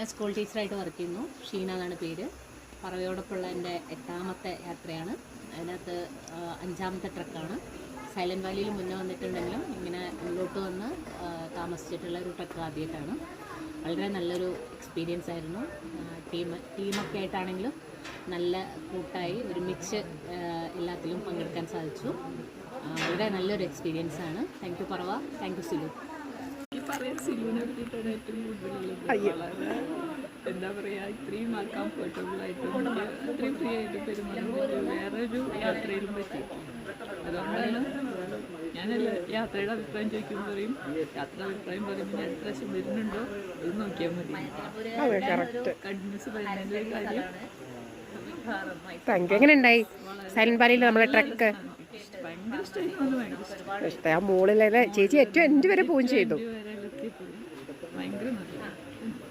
ഞാൻ സ്കൂൾ ടീച്ചറായിട്ട് വർക്ക് ചെയ്യുന്നു. ഷീന എന്നാണ് പേര്. പറവയോടൊപ്പമുള്ള എന്റെ എട്ടാമത്തെ യാത്രയാണ്. അതിനകത്ത് അഞ്ചാമത്തെ ട്രക്കാണ് സൈലന്റ് വാലിയിൽ മുന്നേ വന്നിട്ടുണ്ടെങ്കിലും ഇങ്ങനെ ഉള്ളോട്ട് വന്ന് താമസിച്ചിട്ടുള്ള ഒരു ട്രക്ക് ആദ്യമായിട്ടാണ്. വളരെ നല്ലൊരു എക്സ്പീരിയൻസ് ആയിരുന്നു. ടീം ടീമൊക്കെ ആയിട്ടാണെങ്കിലും നല്ല കൂട്ടായി ഒരുമിച്ച് എല്ലാത്തിലും പങ്കെടുക്കാൻ സാധിച്ചു. വളരെ നല്ലൊരു എക്സ്പീരിയൻസ് ആണ്. Thank you Parava. Thank you Silu പറയാൻ സിലുവിനെ പറ്റിയിട്ടാണ് ഏറ്റവും കൂടുതലുള്ളത് എന്താ പറയാ ഇത്രയും കംഫർട്ടബിൾ ആയിട്ടും എനിക്ക് അത്രയും ഫ്രീ ആയിട്ട് പെരുമാറാൻ പറ്റും വേറെ ഒരു യാത്രയിലും പറ്റി. അതുകൊണ്ടാണ് ഞാനല്ല യാത്രയുടെ അഭിപ്രായം ചോദിക്കുമ്പോൾ പറയും യാത്ര അഭിപ്രായം പറയുമ്പോൾ ഞാൻ എത്ര പ്രാവശ്യം വരുന്നുണ്ടോ? അത് നോക്കിയാൽ മതി കണ്ടിന്യൂസ് വരുന്നതിന്റെ കാര്യം. താങ്ക് എങ്ങനെ ഉണ്ടായി സൈലന്റ് വാലിയിൽ നമ്മളെ ട്രക്ക്? ആ മുകളിലെ ചേച്ചി ഏറ്റവും എന്റെ വരെ പോവുകയും ചെയ്തു. ഭയങ്കര നല്ല